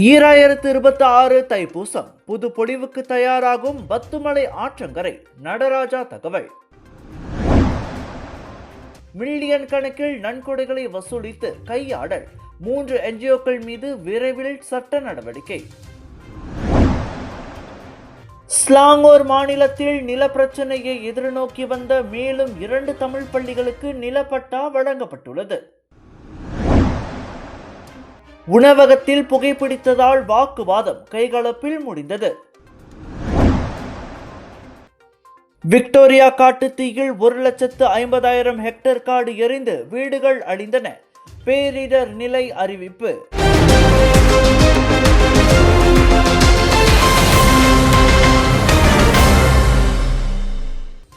ஈராயிரத்து இருபத்தி ஆறு தைப்பூசம் புது பொழிவுக்கு தயாராகும் பத்துமலை ஆற்றங்கரை நடராஜா தகவல். மில்லியன் கணக்கில் நன்கொடைகளை வசூலித்து கையாடல். மூன்று என்ஜிஓக்கள் மீது விரைவில் சட்ட நடவடிக்கை. ஸ்லாங்கோர் மாநிலத்தில் நிலப்பிரச்சனையை எதிர்நோக்கி வந்த மேலும் இரண்டு தமிழ் பள்ளிகளுக்கு நிலப்பட்டா வழங்கப்பட்டுள்ளது. உணவகத்தில் புகைப்பிடித்ததால் வாக்குவாதம் கைகலப்பில் முடிந்தது. விக்டோரியா காட்டு தீயில் ஒரு லட்சத்து ஐம்பதாயிரம் ஹெக்டேர் காடு எரிந்து வீடுகள் அழிந்தன. பேரிடர் நிலை அறிவிப்பு.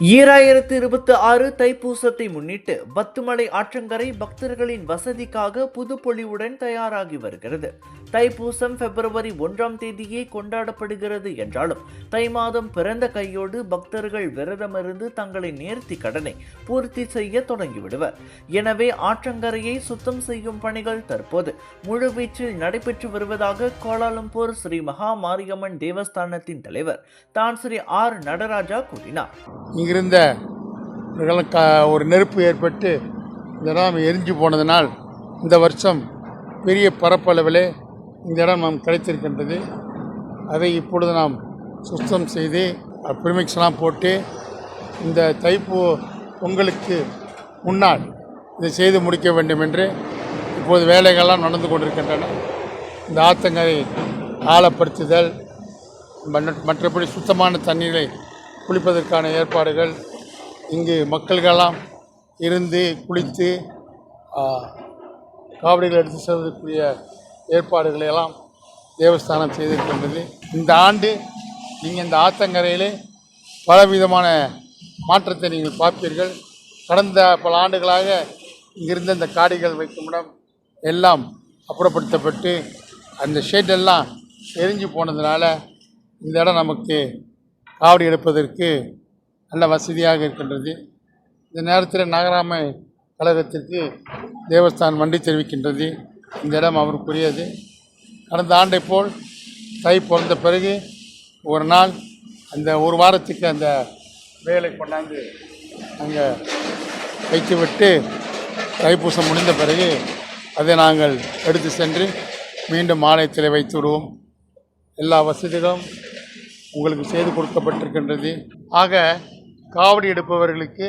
ஈராயிரத்து இருபத்தி ஆறு தைப்பூசத்தை முன்னிட்டு பத்துமலை ஆற்றங்கரை பக்தர்களின் வசதிக்காக புதுப்பொழிவுடன் தயாராகி வருகிறது. தைப்பூசம் பிப்ரவரி ஒன்றாம் தேதியே கொண்டாடப்படுகிறது என்றாலும் தை மாதம் பிறந்த கையோடு பக்தர்கள் விரதமிருந்து தங்களை நேர்த்தி கடனை பூர்த்தி செய்ய தொடங்கிவிடுவர். எனவே ஆற்றங்கரையை சுத்தம் செய்யும் பணிகள் தற்போது முழுவீச்சில் நடைபெற்று வருவதாக கோலாலம்பூர் ஸ்ரீ மகா மாரியம்மன் தேவஸ்தானத்தின் தலைவர் தான் ஸ்ரீ ஆர் நடராஜா கூறினார். இங்கிருந்த ஒரு நெருப்பு ஏற்பட்டு இந்த எரிஞ்சு போனதனால் இந்த வருஷம் பெரிய பரப்பளவிலே இந்த இடம் நாம் கிடைத்திருக்கின்றது. அதை இப்பொழுது நாம் சுத்தம் செய்து பிரிமிக்ஸ்லாம் போட்டு இந்த தைப்பூ பொங்கலுக்கு முன்னால் இதை செய்து முடிக்க வேண்டும் என்று இப்போது வேலைகள்லாம் நடந்து கொண்டிருக்கின்றன. இந்த ஆத்தங்கரை ஆழப்படுத்துதல் மற்றபடி சுத்தமான தண்ணீரை குளிப்பதற்கான ஏற்பாடுகள் இங்கு மக்கள்களெல்லாம் இருந்து குளித்து காவடிகள் எடுத்து செல்வதற்குரிய ஏற்பாடுகளை எல்லாம் தேவஸ்தானம் செய்திருக்கின்றது. இந்த ஆண்டு நீங்கள் இந்த ஆத்தங்கரையிலே பலவிதமான மாற்றத்தை நீங்கள் பார்ப்பீர்கள். கடந்த பல ஆண்டுகளாக இங்கிருந்த இந்த காடிகள் வைக்கும் இடம் எல்லாம் அப்புறப்படுத்தப்பட்டு அந்த ஷெட்டெல்லாம் எரிஞ்சு போனதுனால இந்த இடம் நமக்கு காவடி எடுப்பதற்கு நல்ல வசதியாக இருக்கின்றது. இந்த நேரத்தில் நகராமை கழகத்திற்கு தேவஸ்தான் நன்றி தெரிவிக்கின்றது. இந்த இடம் அவருக்குரியது. கடந்த ஆண்டை போல் தை பிறந்த பிறகு ஒரு நாள் அந்த ஒரு வாரத்துக்கு அந்த வேலை கொண்டாந்து அங்கே வைத்துவிட்டு தைப்பூசம் முடிந்த பிறகு அதை நாங்கள் எடுத்து சென்று மீண்டும் ஆலயத்தில் வைத்து விடுவோம் எல்லா வசதிகளும் உங்களுக்கு செய்து கொடுக்கப்பட்டிருக்கின்றது. ஆக காவடி எடுப்பவர்களுக்கு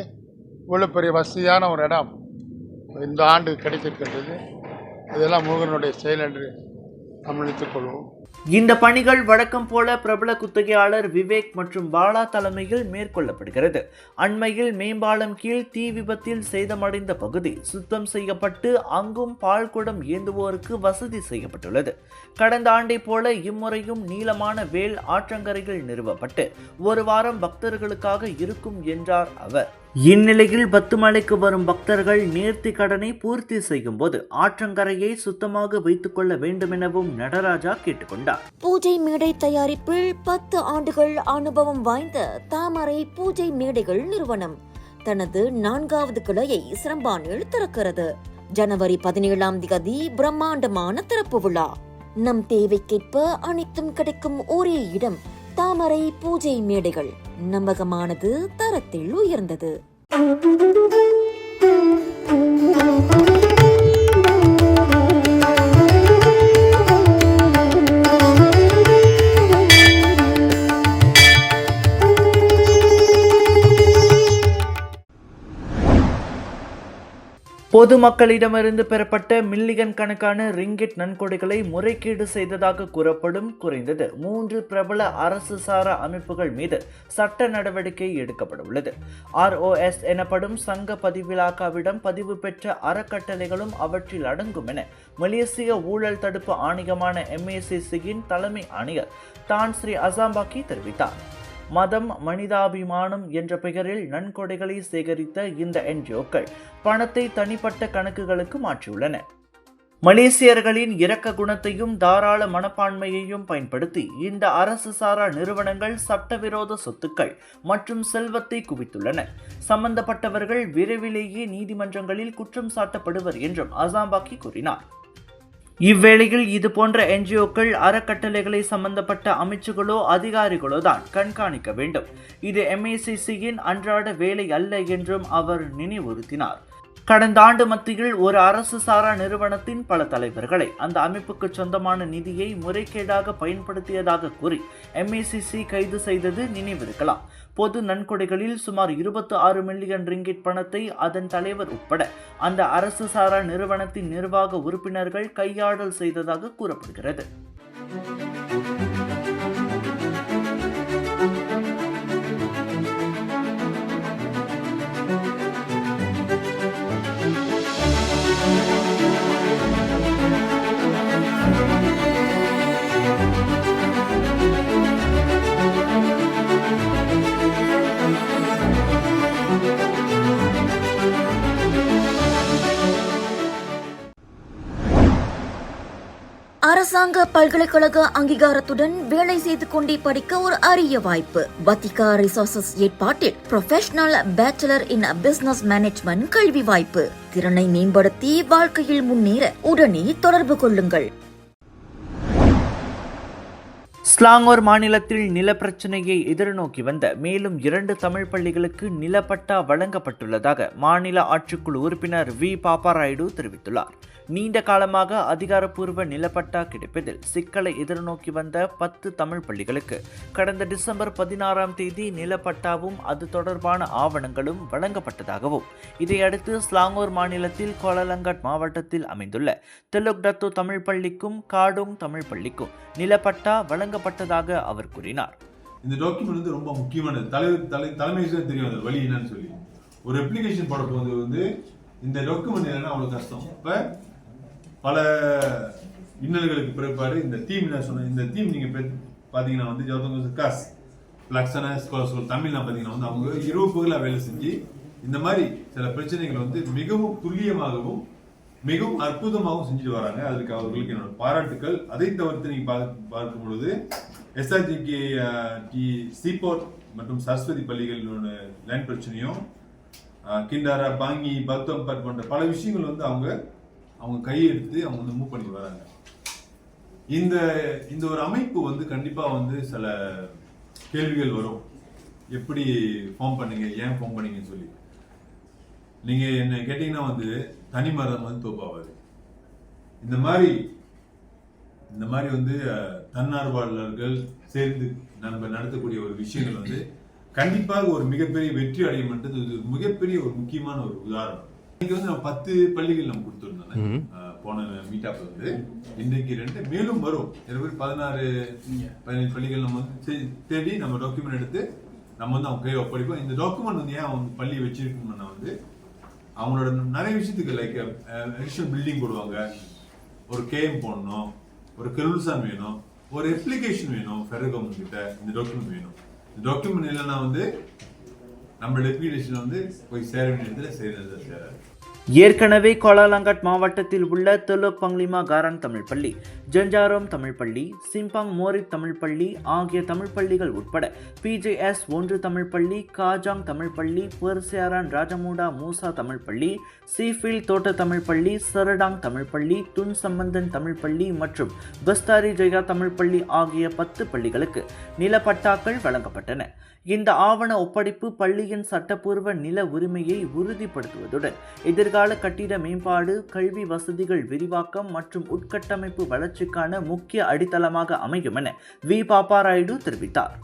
இவ்வளோ பெரிய வசதியான ஒரு இடம் இந்த ஆண்டு கிடைத்திருக்கின்றது. இதெல்லாம் முருகனுடைய செயல் என்று நாம் நினைத்துக் கொள்வோம். இந்த பணிகள் வழக்கம் போல பிரபல குத்தகையாளர் விவேக் மற்றும் பாலா தலைமையில் மேற்கொள்ளப்படுகிறது. அண்மையில் மேம்பாலம் கீழ் தீ விபத்தில் சேதமடைந்த பகுதி சுத்தம் செய்யப்பட்டு அங்கும் பால்குடம் ஏந்துவோருக்கு வசதி செய்யப்பட்டுள்ளது. கடந்த ஆண்டை போல இம்முறையும் நீளமான வேல் ஆற்றங்கரைகள் நிறுவப்பட்டு ஒரு வாரம் பக்தர்களுக்காக இருக்கும் என்றார் அவர். இந்நிலையில் பத்துமலைக்கு வரும் பக்தர்கள் நேர்த்தி கடனை பூர்த்தி செய்யும் போது ஆற்றங்கரையை சுத்தமாக வைத்துக் கொள்ள வேண்டும் எனவும் நடராஜா கேட்டுக்கொண்டார். பூஜை மேடை தயாரிப்பில் பத்து ஆண்டுகள் அனுபவம் வாய்ந்த தாமரை பூஜை மேடைகள் நிறுவனம். தனது நான்காவது கிளையை சிரம்பானில் திறக்கிறது. ஜனவரி பதினேழாம் தேதி பிரம்மாண்டமான திறப்பு விழா. நம் தேவைக்கேற்ப அனைத்தும் கிடைக்கும் ஒரே இடம் தாமரை பூஜை மேடைகள் நம்பகமானது தரத்தில் உயர்ந்தது. பொதுமக்களிடமிருந்து பெறப்பட்ட மில்லியன் கணக்கான ரிங்கிட் நன்கொடைகளை முறைகேடு செய்ததாக கூறப்படும் குறைந்தது. மூன்று பிரபல அரசு சாரா அமைப்புகள் மீது சட்ட நடவடிக்கை எடுக்கப்பட உள்ளது ஆர்ஓஎஸ் எனப்படும் சங்க பதிவிலாக்காவிடம் பதிவு பெற்ற அறக்கட்டளைகளும் அவற்றில் அடங்கும் என மலேசிய ஊழல் தடுப்பு ஆணையமான எம்ஏசிசியின் தலைமை ஆணையர் தான் ஸ்ரீ அசாம்பாக்கி தெரிவித்தார். மதம் மனிதாபிமானம் என்ற பெயரில் நன்கொடைகளை சேகரித்த இந்த என்ஜிஓக்கள் பணத்தை தனிப்பட்ட கணக்குகளுக்கு மாற்றியுள்ளன. மலேசியர்களின் இரக்க குணத்தையும் தாராள மனப்பான்மையையும் பயன்படுத்தி இந்த அரசு சாரா நிறுவனங்கள் சட்டவிரோத சொத்துக்கள் மற்றும் செல்வத்தை குவித்துள்ளன. சம்பந்தப்பட்டவர்கள் விரைவிலேயே நீதிமன்றங்களில் குற்றம் சாட்டப்படுவர் என்றும் அசாம்பாக்கி கூறினார். இவ்வேளையில் இது போன்ற என்ஜிஓக்கள் அறக்கட்டளைகளை சம்பந்தப்பட்ட அமைச்சுகளோ அதிகாரிகளோ தான் கண்காணிக்க வேண்டும். இது எம்ஏசிசியின் அன்றாட வேலை அல்ல என்றும் அவர் நினைவுறுத்தினார். கடந்த ஆண்டு மத்தியில் ஒரு அரசு சாரா நிறுவனத்தின் பல தலைவர்களை அந்த அமைப்புக்கு சொந்தமான நிதியை முறைகேடாக பயன்படுத்தியதாக கூறி எம்ஏசிசி கைது செய்தது நினைவிருக்கலாம். பொது நன்கொடைகளில் சுமார் இருபத்தி ஆறு மில்லியன் ரிங்கிட் பணத்தை அதன் தலைவர் உட்பட அந்த அரசு சாரா நிறுவனத்தின் நிர்வாக உறுப்பினர்கள் கையாடல் செய்ததாக கூறப்படுகிறது. அரசாங்க பல்கலைக்கழக அங்கீகாரத்துடன் வேலை செய்து கொண்டே படிக்க ஒரு அரிய வாய்ப்பு. வத்திகா ரிசோர்சஸ் ஏற்பாட்டில் professional bachelor in business management கல்வி வாய்ப்பு. திறனை மேம்படுத்தி வாழ்க்கையில் முன்னேற உடனே தொடர்பு கொள்ளுங்கள். ஸ்லாங்கோர் மாநிலத்தில் நிலப்பிரச்சனையை எதிர்நோக்கி வந்த மேலும் இரண்டு தமிழ் பள்ளிகளுக்கு நிலப்பட்டா வழங்கப்பட்டுள்ளதாக மாநில ஆட்சிக்குழு உறுப்பினர் வி. பாப்பாராயுடு தெரிவித்துள்ளார். நீண்ட காலமாக அதிகாரப்பூர்வ நிலப்பட்டா கிடைப்பதில் சிக்கலை எதிர்நோக்கி வந்த பத்து தமிழ் பள்ளிகளுக்கு கடந்த டிசம்பர் பதினாறாம் தேதி நிலப்பட்டாவும் அது தொடர்பான ஆவணங்களும் வழங்கப்பட்டதாகவும் இதையடுத்து ஸ்லாங்கூர் மாநிலத்தில் கோலலங்கட் மாவட்டத்தில் அமைந்துள்ள தெலுக்டத்து தமிழ் பள்ளிக்கும் காடுங் தமிழ் பள்ளிக்கும் நிலப்பட்டா வழங்கப்பட்டதாக அவர் கூறினார். இந்த டாக்குமெண்ட் வந்து ரொம்ப முக்கியமானது. தலை தலை தலைமை தெரியும் அந்த வழி என்னன்னு சொல்லி. ஒரு அப்ளிகேஷன் போட போது வந்து இந்த டாக்குமெண்ட் இல்லைன்னா அவ்வளோ கஷ்டம். இப்போ பல இன்னல்களுக்கு பிற்பாடு இந்த தீம் என்ன சொன்ன இந்த தீம் நீங்க பெ- பாத்தீங்கன்னா வந்து ஜோதங்க காஸ் லக்ஷன ஸ்கோல் தமிழ்ல பாத்தீங்கன்னா வந்து அவங்க இரவு பகலா வேலை செஞ்சு இந்த மாதிரி சில பிரச்சனைகள் வந்து மிகவும் துல்லியமாகவும் மிகவும் அற்புதமாகவும் செஞ்சுட்டு வராங்க. அதுக்கு அவர்களுக்கு என்னோட பாராட்டுக்கள். அதை தவிர்த்து நீங்க பார்க்க- பார்க்கும் பொழுது எஸ்ஆர்ஜிக்கு டி சீபோர்ட் மற்றும் சரஸ்வதி பள்ளிகளோட லைன் பிரச்சனையும் கிண்டாரா பாங்கி பத்தம்பட் போன்ற பல விஷயங்கள் வந்து அவங்க அவங்க கையெடுத்து அவங்க வந்து மூவ் பண்ணி வராங்க. இந்த இந்த ஒரு அமைப்பு வந்து கண்டிப்பாக வந்து சில கேள்விகள் வரும். எப்படி ஃபார்ம் பண்ணீங்க ஏன் ஃபார்ம் பண்ணீங்கன்னு சொல்லி. நீங்க என்ன கேட்டீங்கன்னா வந்து தனி மரம் வந்து தோப்பாவாது. இந்த மாதிரி இந்த மாதிரி வந்து தன்னார்வலர்கள் சேர்ந்து நம்ம நடத்தக்கூடிய ஒரு விஷயங்கள் வந்து கண்டிப்பாக ஒரு மிகப்பெரிய வெற்றி அடையும் என்றது இது மிகப்பெரிய ஒரு முக்கியமான ஒரு உதாரணம். இன்னைக்கு வந்து நம்ம பத்து பள்ளிகள் நம்ம கொடுத்துருந்தோம் போன மீட்டாப்ல வந்து. இன்றைக்கு ரெண்டு மேலும் வரும். இருபது பதினாறு பதினேழு பள்ளிகள் நம்ம வந்து தேடி நம்ம டாக்குமெண்ட் எடுத்து நம்ம வந்து அவங்க கையை ஒப்படைப்போம். இந்த டாக்குமெண்ட் வந்து ஏன் அவங்க பள்ளி வச்சிருக்கணும்னா வந்து அவங்களோட நிறைய விஷயத்துக்கு லைக் அடிஷனல் பில்டிங் போடுவாங்க. ஒரு கேம் போடணும். ஒரு கருள்சான் வேணும். ஒரு அப்ளிகேஷன் வேணும். கவர்மெண்ட் கிட்ட இந்த டாக்குமெண்ட் வேணும். இந்த டாக்குமெண்ட் இல்லைன்னா வந்து நம்ம டெபியூட்டேஷன் வந்து போய் சேர வேண்டிய இடத்துல சேர. சேராது ஏற்கனவே கோலாலங்கட் மாவட்டத்தில் உள்ள தெலுக் பங்லிமா காரன் தமிழ் பள்ளி ஜஞ்சாரோம் தமிழ் பள்ளி சிம்பாங் மோரித் தமிழ் பள்ளி ஆகிய தமிழ் பள்ளிகள் உட்பட பிஜேஎஸ் ஒன்று தமிழ் பள்ளி காஜாங் தமிழ் பள்ளி பெர்சியாரான் ராஜமூடா மூசா தமிழ் பள்ளி சீஃபில் தோட்ட தமிழ் பள்ளி சரடாங் தமிழ் பள்ளி துன் சம்பந்தன் தமிழ் பள்ளி மற்றும் பஸ்தாரி ஜெயா தமிழ் பள்ளி ஆகிய பத்து பள்ளிகளுக்கு நிலப்பட்டாக்கள் வழங்கப்பட்டன. இந்த ஆவண ஒப்படைப்பு பள்ளியின் சட்டப்பூர்வ நில உரிமையை உறுதிப்படுத்துவதுடன் எதிர்கால கட்டிட மேம்பாடு கல்வி வசதிகள் விரிவாக்கம் மற்றும் உட்கட்டமைப்பு வளர்ச்சிக்கான முக்கிய அடித்தளமாக அமையும் என வி. பாப்பாராயுடு தெரிவித்தார்.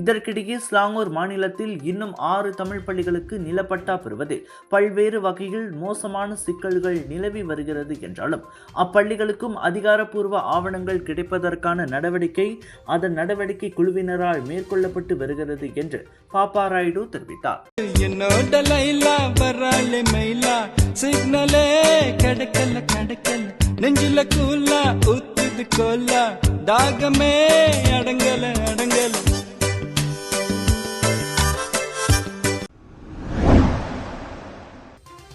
இதற்கிடையே ஸ்லாங்கூர் மாநிலத்தில் இன்னும் ஆறு தமிழ் பள்ளிகளுக்கு நிலப்பட்டா பெறுவதில் பல்வேறு வகையில் மோசமான சிக்கல்கள் நிலவி வருகிறது என்றாலும் அப்பள்ளிகளுக்கும் அதிகாரப்பூர்வ ஆவணங்கள் கிடைப்பதற்கான நடவடிக்கை அதன் நடவடிக்கை குழுவினரால் மேற்கொள்ளப்பட்டு வருகிறது என்று பாப்பாராயுடு தெரிவித்தார். சிக்னலே கிடைக்கல கிடைக்கல நெஞ்சில கூலா ஊத்துது கோலா தாகமே அடங்கல அடங்கல.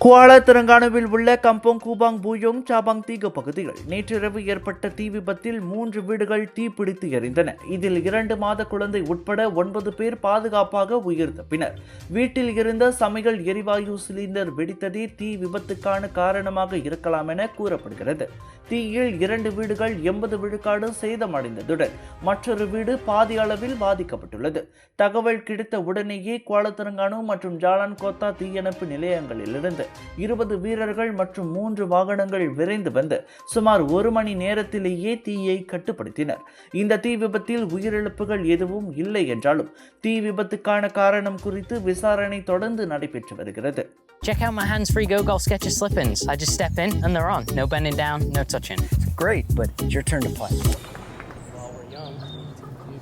குவாலா தெலங்கானாவில் உள்ள கம்போங் கூபாங் பூயோங் சாபாங் தீக பகுதிகள் நேற்றிரவு ஏற்பட்ட தீ விபத்தில் மூன்று வீடுகள் தீப்பிடித்து எரிந்தன. இதில் இரண்டு மாத குழந்தை உட்பட ஒன்பது பேர் பாதுகாப்பாக உயிர் தப்பினர் வீட்டில் இருந்த சமையல் எரிவாயு சிலிண்டர் வெடித்ததே தீ விபத்துக்கான காரணமாக இருக்கலாம் என கூறப்படுகிறது. தீயில் இரண்டு வீடுகள் எண்பது விழுக்காடு சேதமடைந்ததுடன் மற்றொரு வீடு பாதி அளவில் பாதிக்கப்பட்டுள்ளது. தகவல் கிடைத்த உடனேயே குவாலத்திரங்கானு மற்றும் ஜாலான் கோத்தா தீயணைப்பு நிலையங்களிலிருந்து இருபது வீரர்கள் மற்றும் மூன்று வாகனங்கள் விரைந்து வந்து சுமார் ஒரு மணி நேரத்திலேயே தீயை கட்டுப்படுத்தினர் இந்த தீ விபத்தில் உயிரிழப்புகள் எதுவும் இல்லை என்றாலும் தீ விபத்துக்கான காரணம் குறித்து விசாரணை தொடர்ந்து நடைபெற்று வருகிறது Check out my hands-free Go Golf Sketches slip-ins. I just step in and they're on. No bending down, no touching. Great, but it's your turn to play.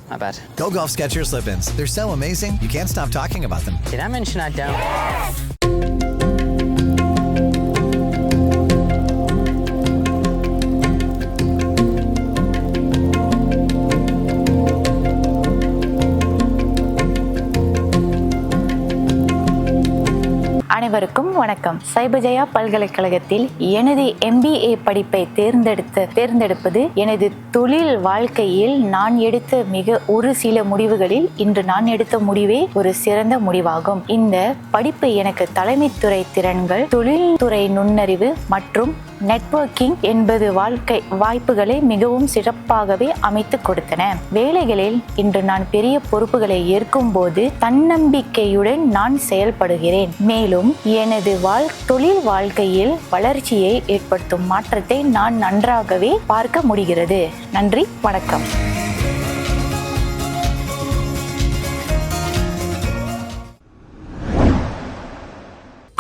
My bad. Go Golf Skechers slip-ins. They're so amazing, you can't stop talking about them. Did I mention I don't? அனைவருக்கும் வணக்கம். சைபஜயா பல்கலைக்கழகத்தில் எனது MBA படிப்பை தேர்ந்தெடுத்த தேர்ந்தெடுப்பது எனது தொழில் வாழ்க்கையில் நான் எடுத்த மிக ஒரு சில முடிவுகளில் இன்று நான் எடுத்த முடிவே ஒரு சிறந்த முடிவாகும். இந்த படிப்பு எனக்கு தலைமைத்துறை திறன்கள் தொழில்துறை நுண்ணறிவு மற்றும் நெட்வொர்க்கிங் என்பது வாழ்க்கை வாய்ப்புகளை மிகவும் சிறப்பாகவே அமைத்து கொடுத்தன. வேலைகளில் இன்று நான் பெரிய பொறுப்புகளை ஏற்கும் போது தன்னம்பிக்கையுடன் நான் செயல்படுகிறேன். மேலும் எனது வாழ் தொழில் வாழ்க்கையில் வளர்ச்சியை ஏற்படுத்தும் மாற்றத்தை நான் நன்றாகவே பார்க்க முடிகிறது. நன்றி வணக்கம்.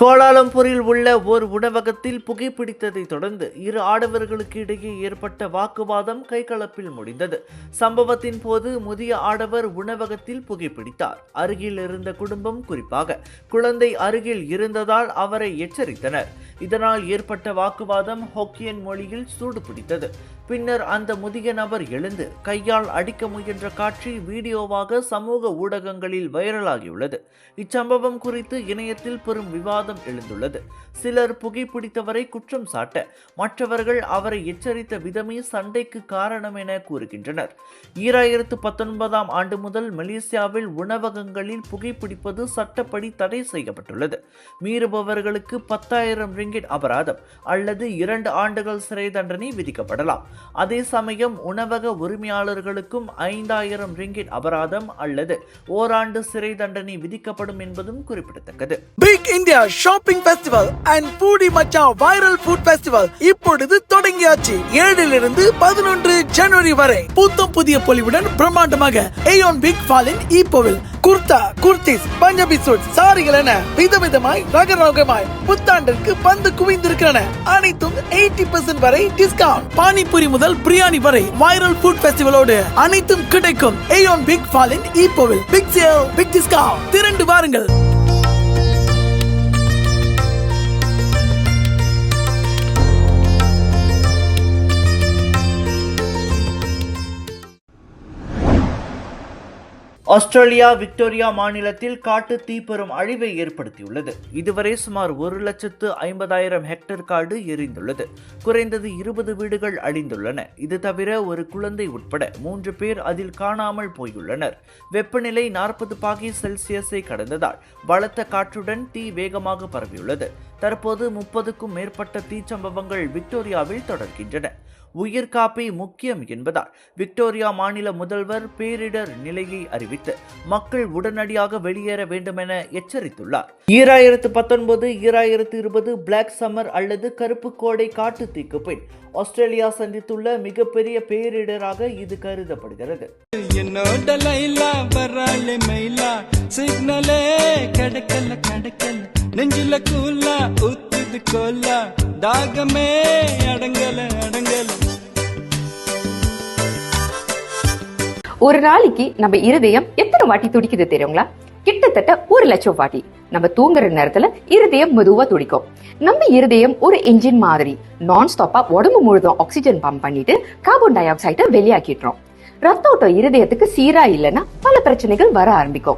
கோலாலம்பூரில் உள்ள ஒரு உணவகத்தில் புகைப்பிடித்ததை தொடர்ந்து இரு ஆடவர்களுக்கு இடையே ஏற்பட்ட வாக்குவாதம் கைகலப்பில் முடிந்தது. சம்பவத்தின் போது முதிய ஆடவர் உணவகத்தில் புகைப்பிடித்தார். அருகில் இருந்த குடும்பம் குறிப்பாக குழந்தை அருகில் இருந்ததால் அவரை எச்சரித்தனர். இதனால் ஏற்பட்ட வாக்குவாதம் ஹொக்கியன் மொழியில் சூடு பிடித்தது பின்னர் அந்த முதிய நபர் எழுந்து கையால் அடிக்க முயன்ற காட்சி வீடியோவாக சமூக ஊடகங்களில் வைரலாகியுள்ளது. இச்சம்பவம் குறித்து இணையத்தில் பெரும் விவாதம் எழுந்துள்ளது. சிலர் புகைப்பிடித்தவரை குற்றம் சாட்ட மற்றவர்கள் அவரை எச்சரித்த விதமே சண்டைக்கு காரணம் என கூறுகின்றனர். ஈராயிரத்து பத்தொன்பதாம் ஆண்டு முதல் மலேசியாவில் உணவகங்களில் புகைப்பிடிப்பது சட்டப்படி தடை செய்யப்பட்டுள்ளது. மீறுபவர்களுக்கு பத்தாயிரம் ரிங்கிட் அபராதம் அல்லது இரண்டு ஆண்டுகள் சிறை தண்டனை விதிக்கப்படலாம். அதே சமயம் உணவக உரிமையாளர்களுக்கும் ஐந்தாயிரம் ரிங்கிட் அபராதம் அல்லது ஓராண்டு சிறை தண்டனை விதிக்கப்படும் என்பதும் குறிப்பிடத்தக்கது. Big India shopping festival and பூடி மச்சா வைரல் ஃபுட் ஃபெஸ்டிவல் இப்பொழுது தொடங்கியாச்சு. ஏழிலிருந்து பதினொன்று ஜனவரி வரை. புத்தம் புதிய பொலிவுடன் பிரம்மாண்டமாக ஏயோன் பிக் ஃபாலின் ஈப்போவில் குர்தா குர்த்திஸ் பஞ்சாபி சூட் சாரிகள் என விதவிதமாய் ரகரகமாய் புத்தாண்டிற்கு பந்து குவிந்திருக்கிறன. அனைத்தும் எயிட்டி பர்சன்ட் வரை டிஸ்கவுண்ட் பானிபூரி முதல் பிரியாணி வரை வைரல் ஃபுட் ஃபெஸ்டிவலோடு அனைத்தும் கிடைக்கும். ஏயோன் பிக் ஃபாலின் ஈப்போவில் பிக் சேல் பிக் டிஸ்கவுண்ட் திரண்டு வாருங்கள். ஆஸ்திரேலியா விக்டோரியா மாநிலத்தில் காட்டு தீ பெரும் அழிவை ஏற்படுத்தியுள்ளது. இதுவரை சுமார் ஒரு லட்சத்து ஐம்பதாயிரம் ஹெக்டேர் காடு எரிந்துள்ளது. குறைந்தது இருபது வீடுகள் அழிந்துள்ளன. இது தவிர ஒரு குழந்தை உட்பட மூன்று பேர் அதில் காணாமல் போயுள்ளனர். வெப்பநிலை நாற்பது பாகி செல்சியஸை கடந்ததால் பலத்த காற்றுடன் தீ வேகமாக பரவியுள்ளது. தற்போது முப்பதுக்கும் மேற்பட்ட தீச்சம்பவங்கள் விக்டோரியாவில் தொடர்கின்றன. உயிர்காப்பே முக்கியம் என்பதால் விக்டோரியா மாநில முதல்வர் பேரிடர் நிலையை அறிவித்து மக்கள் உடனடியாக வெளியேற வேண்டுமென எச்சரித்துள்ளார். ஈராயிரத்து பத்தொன்பது ஈராயிரத்து இருபது பிளாக் சம்மர் அல்லது கருப்பு கோடை காட்டு தீக்கு பின் ஆஸ்திரேலியா சந்தித்துள்ள மிகப்பெரிய பேரிடராக இது கருதப்படுகிறது. என்னோட லைலா சிக்னலே நெஞ்சில கூலா ஊத்துது கொல்ல. தாகமே அடங்கல அடங்கல. ஒரு நாளைக்கு நம்ம இருதயம் எத்தனை வாட்டி துடிக்குது தெரியுங்களா? கிட்டத்தட்ட ஒரு லட்சம் வாட்டி. நம்ம தூங்குற நேரத்துல இருதயம் மெதுவா துடிக்கும். நம்ம இருதயம் ஒரு இன்ஜின் மாதிரி நான் ஸ்டாப்பா உடம்பு முழுதும் ஆக்சிஜன் பம்ப் பண்ணிட்டு கார்பன் டை ஆக்சைடை வெளியாக்கிடுறோம். ரத்த ஓட்டம் இருதயத்துக்கு சீரா இல்லைன்னா பல பிரச்சனைகள் வர ஆரம்பிக்கும்.